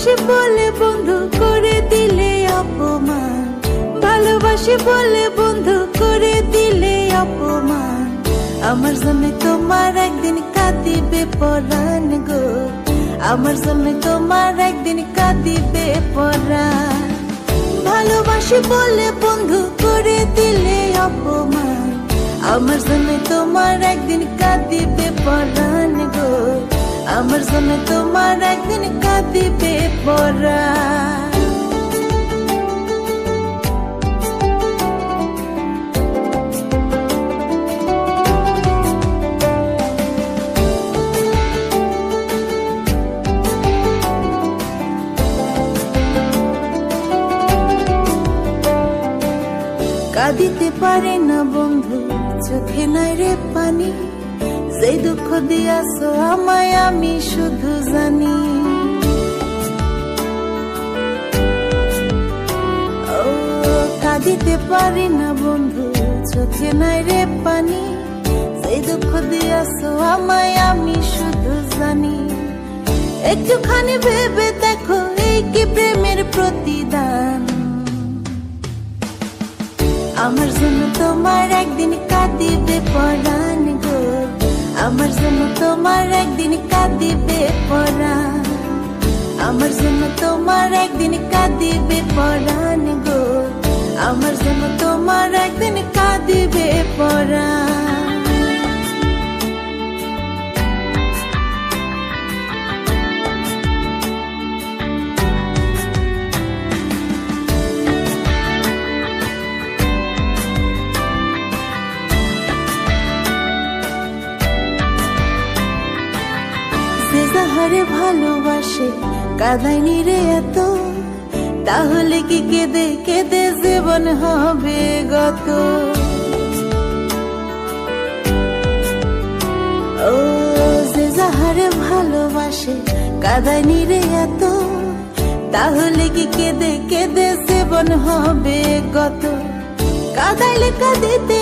ভালোবাসি বলে বন্ধু করে দিলে অপমান। ভালোবাসি বলে বন্ধু করে দিলে অপমান। আমার জন্য তোমার একদিন কাঁদিবে পরাণ গো। আমার জন্য তোমার একদিন কাঁদিবে পরাণ। ভালোবাসি বলে বন্ধু করে দিলে অপমান। আমার জন্য তোমার একদিন কাঁদিবে পরাণ। গো আমার জন্য তোমার একদিন কাঁদিবে পরাণ কাঁদিতে পারে না বন্ধু চোখে নাই রে পানি সেই দুঃখ দিয়াছ, আমায় আমি শুধু জানি। ও, কাঁদিতে পারি না বন্ধু, চোখে নাই রে পানি। সেই দুঃখ দিয়াছ, আমায় আমি শুধু জানি। একটুখানি ভেবে দেখো, এই কি তোমার একদিন কাঁদিবে পরা আমার জন্য তোমার একদিন কাঁদিবে পরাণ গো। আমার জন্য তোমার একদিন কাঁদিবে পরাণ যে যাহারে ভালোবাসে কাদাইনি রে এত। তাহলে কি কেঁদে কেঁদে জীবন হবে গত? ও, যে যাহারে ভালোবাসে কাদাইনি রে এত। তাহলে কি কেঁদে কেঁদে জীবন হবে গত? কাদাইলে কাঁদিতে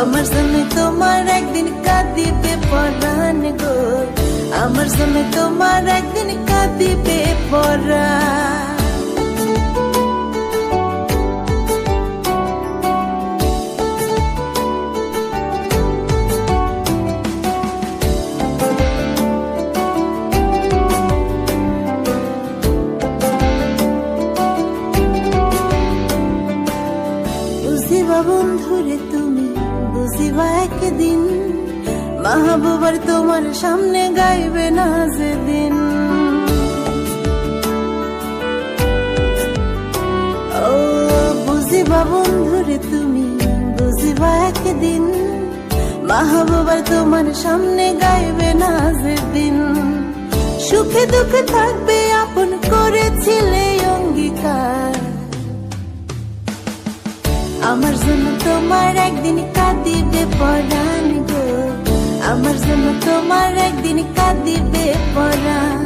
আমার জন্য তোমার একদিন কাঁদিবে পরাণ গো। আমার জন্য তোমার একদিন কাঁদিবে পরাণ। বন্ধুরে তুমি একদিন মাহবুবার তোমার সামনে গাইবে না যেদিন। ও বুঝিবা বন্ধুরে তুমি, বুঝিবা একদিন তোমার সামনে গাইবে না সুখে দুঃখে থাকবে আপন করেছিলে অঙ্গীকার। আমার জন্য তোমার একদিন কাঁদিবে তোমার একদিন কাঁদিবে পরাণ